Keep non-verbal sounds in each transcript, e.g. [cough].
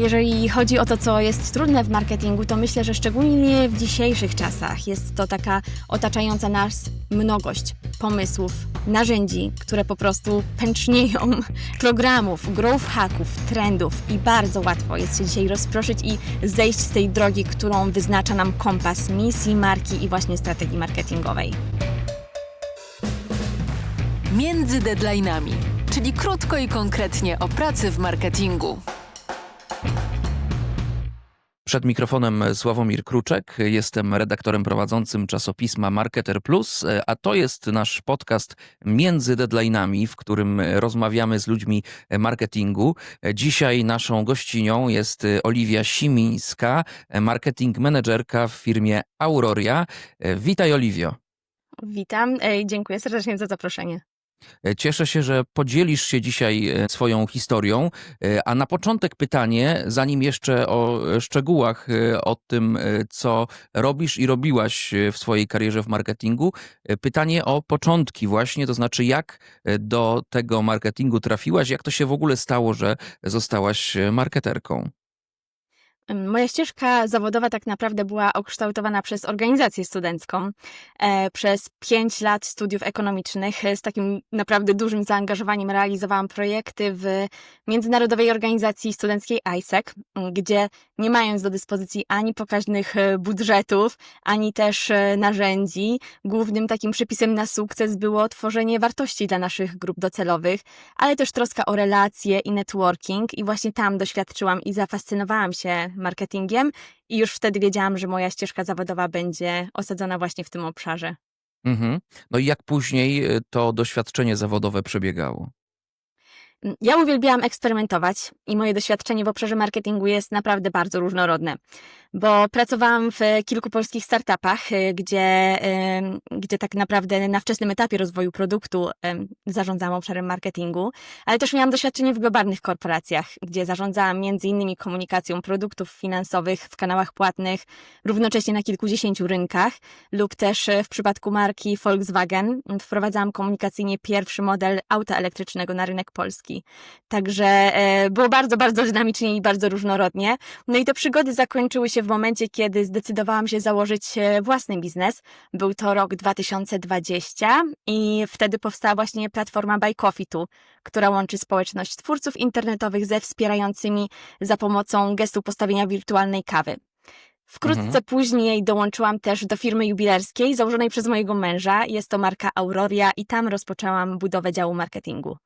Jeżeli chodzi o to, co jest trudne w marketingu, to myślę, że szczególnie w dzisiejszych czasach jest to taka otaczająca nas mnogość pomysłów, narzędzi, które po prostu pęcznieją, [laughs] programów, growth hacków, trendów i bardzo łatwo jest się dzisiaj rozproszyć i zejść z tej drogi, którą wyznacza nam kompas misji, marki i właśnie strategii marketingowej. Między deadline'ami, czyli krótko i konkretnie o pracy w marketingu. Przed mikrofonem Sławomir Kruczek, jestem redaktorem prowadzącym czasopisma Marketer Plus, a to jest nasz podcast Między Deadline'ami, w którym rozmawiamy z ludźmi marketingu. Dzisiaj naszą gościnią jest Oliwia Simińska, marketing menedżerka w firmie Auroria. Witaj Oliwio. Witam, dziękuję serdecznie za zaproszenie. Cieszę się, że podzielisz się dzisiaj e, swoją historią. E, A na początek pytanie, zanim jeszcze o szczegółach e, o tym, e, co robisz i robiłaś e, w swojej karierze w marketingu. e, Pytanie o początki właśnie, to znaczy jak e, do tego marketingu trafiłaś, jak to się w ogóle stało, że zostałaś e, marketerką. Moja ścieżka zawodowa tak naprawdę była ukształtowana przez organizację studencką, e, przez pięć lat studiów ekonomicznych. Z takim naprawdę dużym zaangażowaniem realizowałam projekty w Międzynarodowej Organizacji Studenckiej ISEC, gdzie nie mając do dyspozycji ani pokaźnych e, budżetów, ani też e, narzędzi, głównym takim przepisem na sukces było tworzenie wartości dla naszych grup docelowych, ale też troska o relacje i networking i właśnie tam doświadczyłam i zafascynowałam się marketingiem i już wtedy wiedziałam, że moja ścieżka zawodowa będzie osadzona właśnie w tym obszarze. Mhm. No i jak później e, to doświadczenie zawodowe przebiegało? Ja uwielbiałam eksperymentować i moje doświadczenie w obszarze marketingu jest naprawdę bardzo różnorodne, bo pracowałam w kilku polskich startupach, y, gdzie, gdzie tak naprawdę na wczesnym etapie rozwoju produktu zarządzałam obszarem marketingu, ale też miałam doświadczenie w globalnych korporacjach, gdzie zarządzałam między innymi komunikacją produktów finansowych w kanałach płatnych, równocześnie na kilkudziesięciu rynkach, lub też e, w przypadku marki Volkswagen wprowadzałam komunikacyjnie pierwszy model auta elektrycznego na rynek polski. Także e, było bardzo, bardzo dynamicznie i bardzo różnorodnie. No i te przygody zakończyły się w momencie, kiedy zdecydowałam się założyć e, własny biznes. Był to rok 2020 i wtedy powstała właśnie platforma Buy Coffee która łączy społeczność twórców internetowych ze wspierającymi za pomocą gestu postawienia wirtualnej kawy. Wkrótce Mhm. później dołączyłam też do firmy jubilerskiej założonej przez mojego męża. Jest to marka Auroria i tam rozpoczęłam budowę działu marketingu.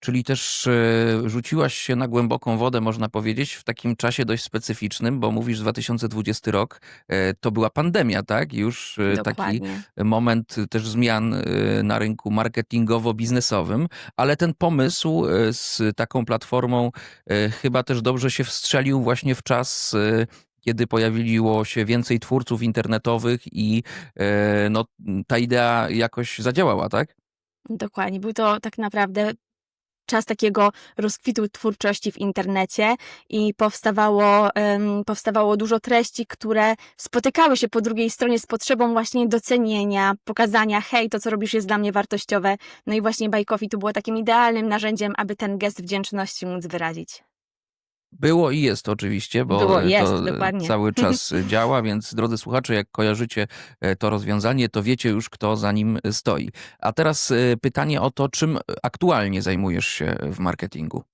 Czyli też e, rzuciłaś się na głęboką wodę, można powiedzieć, w takim czasie dość specyficznym, bo mówisz 2020 rok, e, to była pandemia, tak? Już e, taki Dokładnie. moment też zmian na rynku marketingowo-biznesowym, ale ten pomysł z taką platformą chyba też dobrze się wstrzelił właśnie w czas, kiedy pojawiło się więcej twórców internetowych i no, ta idea jakoś zadziałała, tak? Dokładnie. Był to tak naprawdę czas takiego rozkwitu twórczości w internecie i powstawało, em, powstawało dużo treści, które spotykały się po drugiej stronie z potrzebą właśnie docenienia, pokazania, hej, to co robisz jest dla mnie wartościowe. No i właśnie Coffee tu było takim idealnym narzędziem, aby ten gest wdzięczności móc wyrazić. Było i jest oczywiście, bo Było i jest, to dokładnie. cały [laughs] czas działa, więc drodzy słuchacze, jak kojarzycie e, to rozwiązanie, to wiecie już, kto za nim stoi. A teraz e, pytanie o to, czym aktualnie zajmujesz się w marketingu.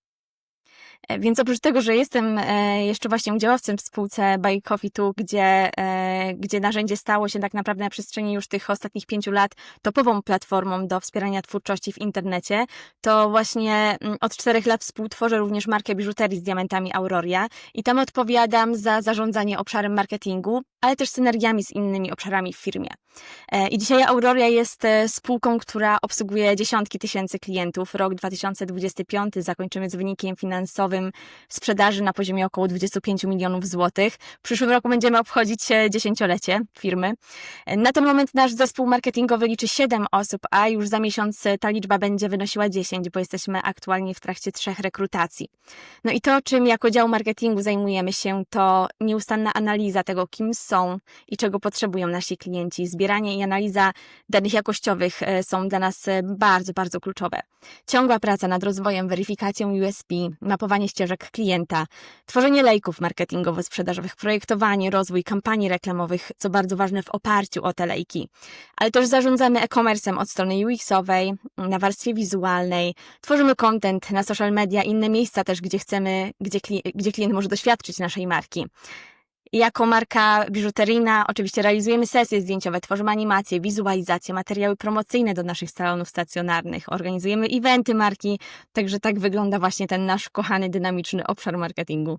E, Więc oprócz tego, że jestem e, jeszcze właśnie udziałowcem w spółce Buy Coffee Tu, gdzie, e, gdzie narzędzie stało się tak naprawdę na przestrzeni już tych ostatnich pięciu lat topową platformą do wspierania twórczości w internecie, to właśnie mm, od czterech lat współtworzę również markę biżuterii z diamentami Auroria i tam odpowiadam za zarządzanie obszarem marketingu, ale też synergiami z innymi obszarami w firmie. E, I dzisiaj Auroria jest e, spółką, która obsługuje dziesiątki tysięcy klientów. Rok 2025 zakończymy z wynikiem finansowym sprzedaży na poziomie około 25 milionów złotych. W przyszłym roku będziemy obchodzić e, dziesięciolecie firmy. Na ten moment nasz zespół marketingowy liczy 7 osób, a już za miesiąc ta liczba będzie wynosiła 10, bo jesteśmy aktualnie w trakcie trzech rekrutacji. No i to, czym jako dział marketingu zajmujemy się, to nieustanna analiza tego, kim są są i czego potrzebują nasi klienci. Zbieranie i analiza danych jakościowych e, są dla nas e, bardzo, bardzo kluczowe. Ciągła praca nad rozwojem, weryfikacją USP, mapowanie ścieżek klienta, tworzenie lejków marketingowo-sprzedażowych, projektowanie, rozwój kampanii reklamowych, co bardzo ważne w oparciu o te lejki. Ale też zarządzamy e-commerce'em od strony UX-owej, na warstwie wizualnej, tworzymy content na social media, inne miejsca też, gdzie chcemy, gdzie, gdzie klient może doświadczyć naszej marki. Jako marka biżuteryjna oczywiście realizujemy sesje zdjęciowe, tworzymy animacje, wizualizacje, materiały promocyjne do naszych salonów stacjonarnych, organizujemy eventy marki, także tak wygląda właśnie ten nasz kochany, dynamiczny obszar marketingu.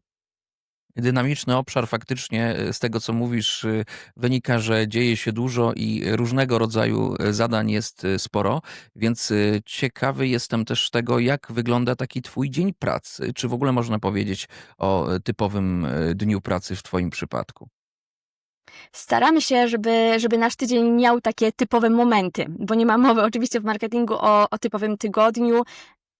Dynamiczny obszar faktycznie e, z tego, co mówisz, y, wynika, że dzieje się dużo i różnego rodzaju e, zadań jest e, sporo, więc ciekawy jestem też tego, jak wygląda taki twój dzień pracy. Czy w ogóle można powiedzieć o e, typowym e, dniu pracy w twoim przypadku? Staramy się, żeby, żeby nasz tydzień miał takie typowe momenty, bo nie ma mowy oczywiście w marketingu o, o typowym tygodniu.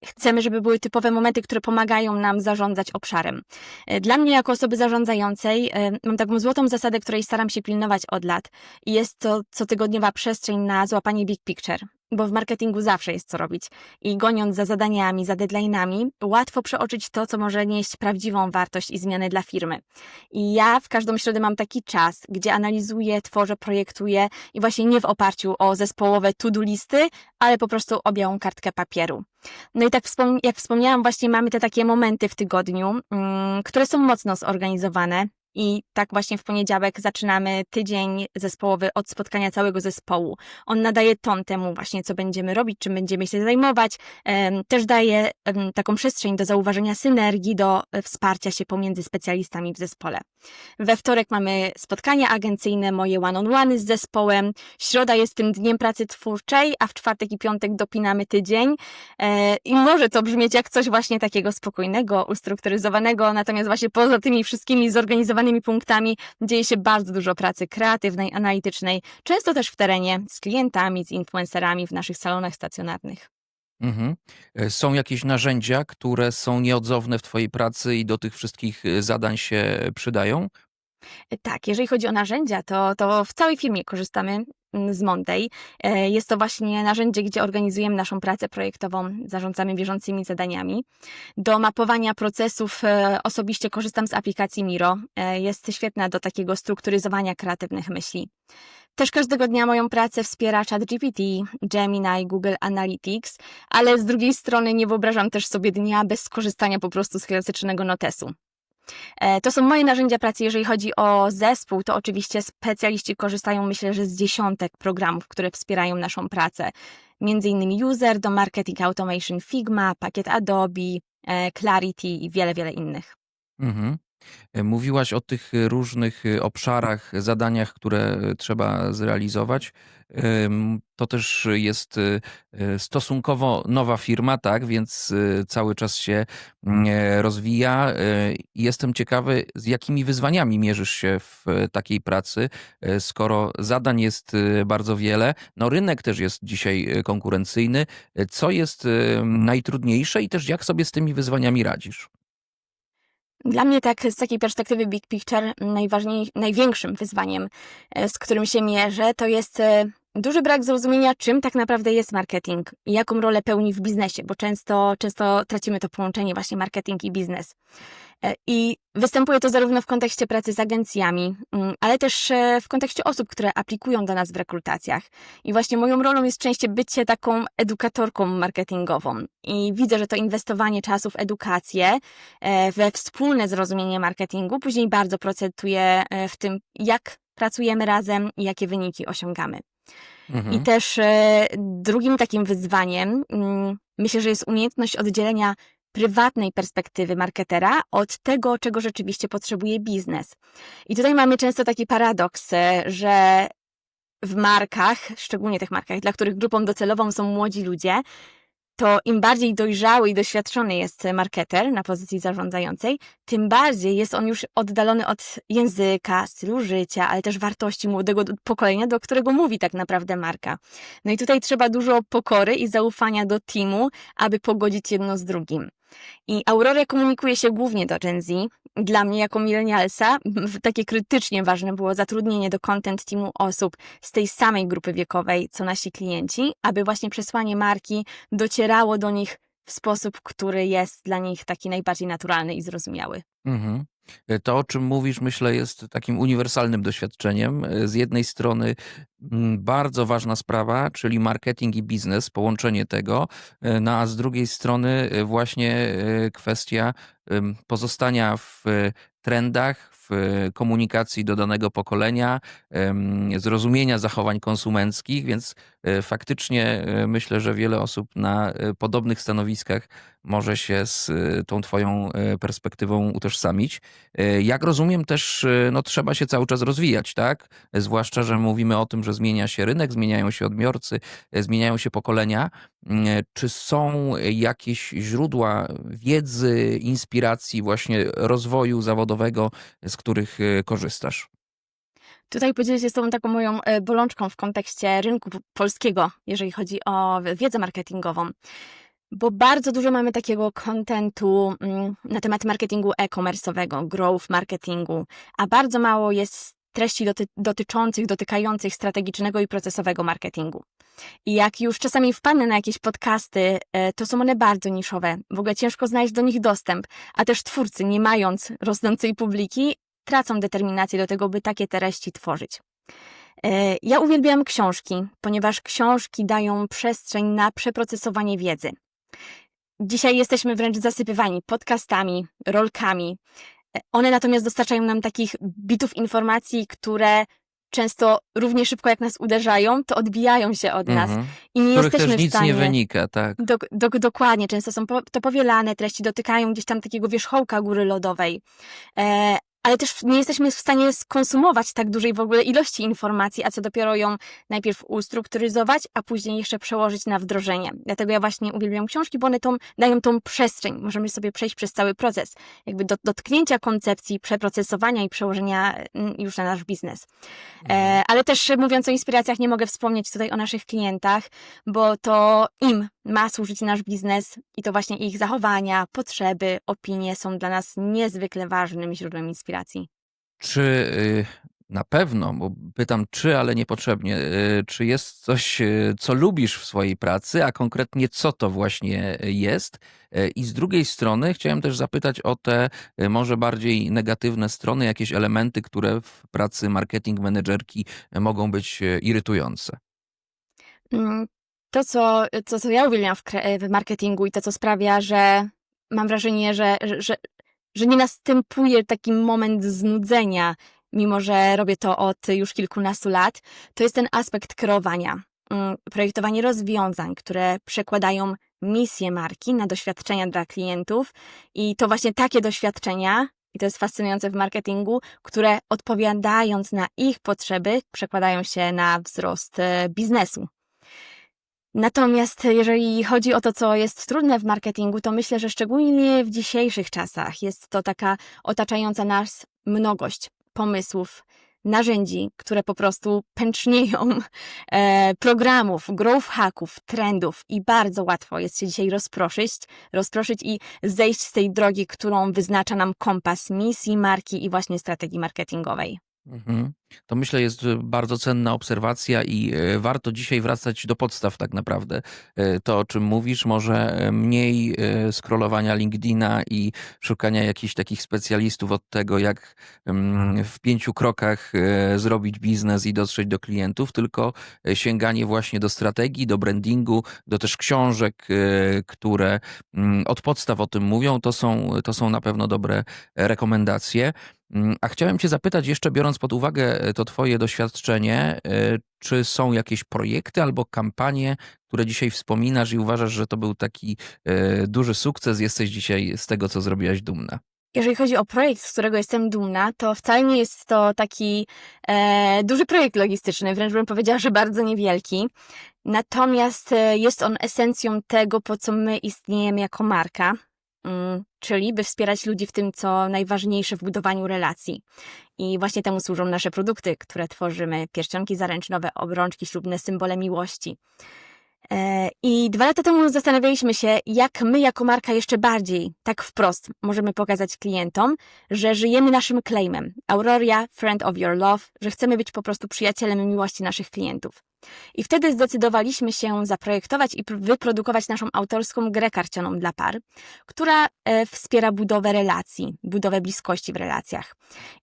Chcemy, żeby były typowe momenty, które pomagają nam zarządzać obszarem. E, Dla mnie, jako osoby zarządzającej, e, mam taką złotą zasadę, której staram się pilnować od lat. I jest to cotygodniowa przestrzeń na złapanie big picture. Bo w marketingu zawsze jest co robić. I goniąc za zadaniami, za deadline'ami, łatwo przeoczyć to, co może nieść prawdziwą wartość i zmianę dla firmy. I ja w każdą środę mam taki czas, gdzie analizuję, tworzę, projektuję i właśnie nie w oparciu o zespołowe to-do listy, ale po prostu o białą kartkę papieru. No i tak jak wspomniałam, właśnie mamy te takie momenty w tygodniu, mm, które są mocno zorganizowane. I tak właśnie w poniedziałek zaczynamy tydzień zespołowy od spotkania całego zespołu. On nadaje ton temu właśnie, co będziemy robić, czym będziemy się zajmować. Też daje taką przestrzeń do zauważenia synergii, do e, wsparcia się pomiędzy specjalistami w zespole. We wtorek mamy spotkania agencyjne, moje one-on-one z zespołem. Środa jest tym dniem pracy twórczej, a w czwartek i piątek dopinamy tydzień. E, I może to brzmieć jak coś właśnie takiego spokojnego, ustrukturyzowanego, natomiast właśnie poza tymi wszystkimi zorganizowanymi punktami dzieje się bardzo dużo pracy kreatywnej, analitycznej, często też w terenie, z klientami, z influencerami w naszych salonach stacjonarnych. Mhm. E, Są jakieś narzędzia, które są nieodzowne w twojej pracy i do tych wszystkich e, zadań się przydają? Tak, jeżeli chodzi o narzędzia, to, to w całej firmie korzystamy z Monday. E, Jest to właśnie narzędzie, gdzie organizujemy naszą pracę projektową, zarządzamy bieżącymi zadaniami. Do mapowania procesów e, osobiście korzystam z aplikacji Miro. E, Jest świetna do takiego strukturyzowania kreatywnych myśli. Też każdego dnia moją pracę wspiera ChatGPT, Gemini, Google Analytics, ale z drugiej strony nie wyobrażam też sobie dnia bez skorzystania po prostu z klasycznego notesu. E, To są moje narzędzia pracy. Jeżeli chodzi o zespół, to oczywiście specjaliści korzystają, myślę, że z dziesiątek programów, które wspierają naszą pracę. Między innymi User, do Marketing Automation Figma, pakiet Adobe, e, Clarity i wiele, wiele innych. Mhm. E, Mówiłaś o tych e, różnych e, obszarach, zadaniach, które trzeba zrealizować. To też jest stosunkowo nowa firma, tak, więc cały czas się mm, rozwija. Jestem ciekawy, z jakimi wyzwaniami mierzysz się w takiej pracy, skoro zadań jest bardzo wiele. No rynek też jest dzisiaj konkurencyjny. Co jest najtrudniejsze i też jak sobie z tymi wyzwaniami radzisz? Dla mnie tak z takiej perspektywy Big Picture najważniej, największym wyzwaniem, e, z którym się mierzę, to jest e, duży brak zrozumienia, czym tak naprawdę jest marketing i jaką rolę pełni w biznesie, bo często, często tracimy to połączenie właśnie marketing i biznes. E, I występuje to zarówno w kontekście pracy z agencjami, mm, ale też e, w kontekście osób, które aplikują do nas w rekrutacjach. I właśnie moją rolą jest częściej bycie taką edukatorką marketingową. I widzę, że to inwestowanie czasu w edukację, e, we wspólne zrozumienie marketingu, później bardzo procentuje w tym, jak pracujemy razem i jakie wyniki osiągamy. Mhm. I też e, drugim takim wyzwaniem, mm, myślę, że jest umiejętność oddzielenia prywatnej perspektywy marketera od tego, czego rzeczywiście potrzebuje biznes. I tutaj mamy często taki paradoks, e, że w markach, szczególnie tych markach, dla których grupą docelową są młodzi ludzie, to im bardziej dojrzały i doświadczony jest marketer na pozycji zarządzającej, tym bardziej jest on już oddalony od języka, stylu życia, ale też wartości młodego pokolenia, do którego mówi tak naprawdę marka. No i tutaj trzeba dużo pokory i zaufania do teamu, aby pogodzić jedno z drugim. I Aurora komunikuje się głównie do Gen Z, dla mnie jako milenialsa takie krytycznie ważne było zatrudnienie do content teamu osób z tej samej grupy wiekowej, co nasi klienci, aby właśnie przesłanie marki docierało do nich w sposób, który jest dla nich taki najbardziej naturalny i zrozumiały. Mhm. To, o czym mówisz, myślę, jest takim uniwersalnym doświadczeniem. Z jednej strony bardzo ważna sprawa, czyli marketing i biznes, połączenie tego, e, no a z drugiej strony e, właśnie e, kwestia pozostania w trendach, w komunikacji do danego pokolenia, zrozumienia zachowań konsumenckich, więc faktycznie myślę, że wiele osób na podobnych stanowiskach może się z tą twoją perspektywą utożsamić. Jak rozumiem też, no trzeba się cały czas rozwijać, tak? Zwłaszcza, że mówimy o tym, że zmienia się rynek, zmieniają się odbiorcy, e, zmieniają się pokolenia. Mm, e, Czy są jakieś źródła wiedzy, inspiracji, właśnie rozwoju zawodowego, z których e, korzystasz? Tutaj podzielę się z Tobą taką moją bolączką w kontekście rynku polskiego, jeżeli chodzi o wiedzę marketingową. Bo bardzo dużo mamy takiego kontentu mm, na temat marketingu e-commerce'owego, growth marketingu, a bardzo mało jest treści doty- dotyczących, dotykających strategicznego i procesowego marketingu. I jak już czasami wpadnę na jakieś podcasty, e, to są one bardzo niszowe. W ogóle ciężko znaleźć do nich dostęp, a też twórcy, nie mając rosnącej publiki, tracą determinację do tego, by takie treści tworzyć. E, Ja uwielbiam książki, ponieważ książki dają przestrzeń na przeprocesowanie wiedzy. Dzisiaj jesteśmy wręcz zasypywani podcastami, rolkami. One natomiast dostarczają nam takich bitów informacji, które często równie szybko jak nas uderzają, to odbijają się od nas Mhm. i nie których jesteśmy też w nic stanie. nie wynika, tak. Dok- dok- dokładnie, często są po- to powielane treści, dotykają gdzieś tam takiego wierzchołka góry lodowej. E, ale też nie jesteśmy w stanie skonsumować tak dużej w ogóle ilości informacji, a co dopiero ją najpierw ustrukturyzować, a później jeszcze przełożyć na wdrożenie. Dlatego ja właśnie uwielbiam książki, bo one tą, dają tą przestrzeń. Możemy sobie przejść przez cały proces, jakby do, dotknięcia koncepcji, przeprocesowania i przełożenia mm, już na nasz biznes. E, ale też mówiąc o inspiracjach, nie mogę wspomnieć tutaj o naszych klientach, bo to im ma służyć nasz biznes i to właśnie ich zachowania, potrzeby, opinie są dla nas niezwykle ważnym źródłem inspiracji. Czy y, na pewno, bo pytam czy, ale niepotrzebnie, y, czy jest coś, y, co lubisz w swojej pracy, a konkretnie co to właśnie jest? I z drugiej strony chciałem też zapytać o te może bardziej negatywne strony, jakieś elementy, które w pracy marketing menedżerki mogą być irytujące. To, co, to, co ja uwielbiam w, kre- w marketingu i to, co sprawia, że mam wrażenie, że, że, że, że nie następuje taki moment znudzenia, mimo że robię to od już kilkunastu lat, to jest ten aspekt kreowania. Mm, Projektowanie rozwiązań, które przekładają misję marki na doświadczenia dla klientów i to właśnie takie doświadczenia, i to jest fascynujące w marketingu, które odpowiadając na ich potrzeby, przekładają się na wzrost e, biznesu. Natomiast jeżeli chodzi o to, co jest trudne w marketingu, to myślę, że szczególnie w dzisiejszych czasach jest to taka otaczająca nas mnogość pomysłów, narzędzi, które po prostu pęcznieją, [laughs] e, programów, growth hacków, trendów i bardzo łatwo jest się dzisiaj rozproszyć, rozproszyć i zejść z tej drogi, którą wyznacza nam kompas misji marki i właśnie strategii marketingowej. Mhm. To myślę jest y, bardzo cenna obserwacja i y, warto dzisiaj wracać do podstaw tak naprawdę. Y, To, o czym mówisz, może mniej scrollowania LinkedIna i szukania jakichś takich specjalistów od tego, jak ym, w pięciu krokach zrobić biznes i dotrzeć do klientów, tylko sięganie właśnie do strategii, do brandingu, do też książek, które mm, od podstaw o tym mówią. To są, to są na pewno dobre rekomendacje. Mm, A chciałem Cię zapytać, jeszcze biorąc pod uwagę e, to Twoje doświadczenie, e, czy są jakieś projekty albo kampanie, które dzisiaj wspominasz i uważasz, że to był taki e, duży sukces, jesteś dzisiaj z tego, co zrobiłaś dumna? Jeżeli chodzi o projekt, z którego jestem dumna, to wcale nie jest to taki e, duży projekt logistyczny, wręcz bym powiedziała, że bardzo niewielki. Natomiast jest on esencją tego, po co my istniejemy jako marka, czyli by wspierać ludzi w tym, co najważniejsze w budowaniu relacji. I właśnie temu służą nasze produkty, które tworzymy: pierścionki zaręczynowe, obrączki ślubne, symbole miłości. E, I dwa lata temu zastanawialiśmy się, jak my jako marka jeszcze bardziej, tak wprost, możemy pokazać klientom, że żyjemy naszym claimem Auroria, Friend of Your Love, że chcemy być po prostu przyjacielem miłości naszych klientów. I wtedy zdecydowaliśmy się zaprojektować i pr- wyprodukować naszą autorską grę karcianą dla par, która e, wspiera budowę relacji, budowę bliskości w relacjach.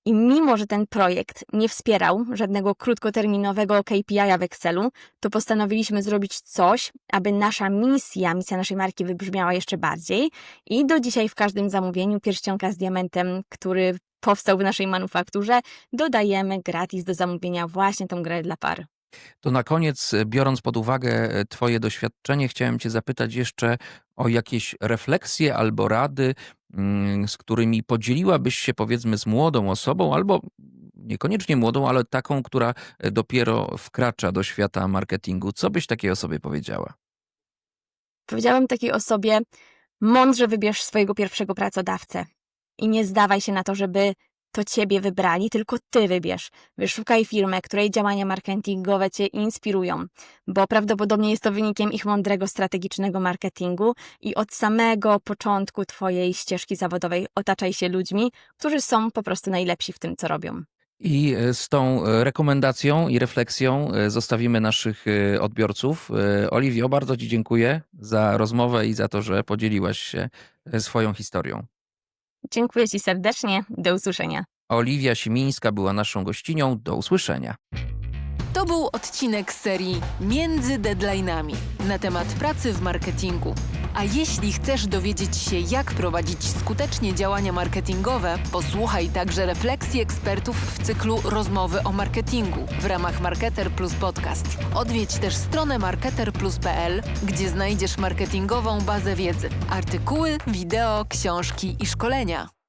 I mimo, że ten projekt nie wspierał żadnego krótkoterminowego KPI w Excelu, to postanowiliśmy zrobić coś, aby nasza misja, misja naszej marki wybrzmiała jeszcze bardziej. I do dzisiaj w każdym zamówieniu pierścionka z diamentem, który powstał w naszej manufakturze, dodajemy gratis do zamówienia właśnie tą grę dla par. To na koniec, e, biorąc pod uwagę e, Twoje doświadczenie, chciałem Cię zapytać jeszcze o jakieś refleksje albo rady, mm, z którymi podzieliłabyś się powiedzmy z młodą osobą, albo niekoniecznie młodą, ale taką, która e, dopiero wkracza do świata marketingu. Co byś takiej osobie powiedziała? Powiedziałam takiej osobie, mądrze wybierz swojego pierwszego pracodawcę i nie zdawaj się na to, żeby to ciebie wybrali, tylko ty wybierz. Wyszukaj firmę, której działania marketingowe cię inspirują, bo prawdopodobnie jest to wynikiem ich mądrego, strategicznego marketingu i od samego początku twojej ścieżki zawodowej otaczaj się ludźmi, którzy są po prostu najlepsi w tym, co robią. I e, z tą e, rekomendacją i refleksją e, zostawimy naszych odbiorców. Oliwio, bardzo Ci dziękuję za rozmowę i za to, że podzieliłaś się swoją historią. Dziękuję ci serdecznie, do usłyszenia. Oliwia Simińska była naszą gościnią. Do usłyszenia. To był odcinek serii Między Deadline'ami na temat pracy w marketingu. A jeśli chcesz dowiedzieć się, jak prowadzić skutecznie działania marketingowe, posłuchaj także refleksji ekspertów w cyklu Rozmowy o marketingu w ramach Marketer Plus Podcast. Odwiedź też stronę marketerplus.pl, gdzie znajdziesz marketingową bazę wiedzy, artykuły, wideo, książki i szkolenia.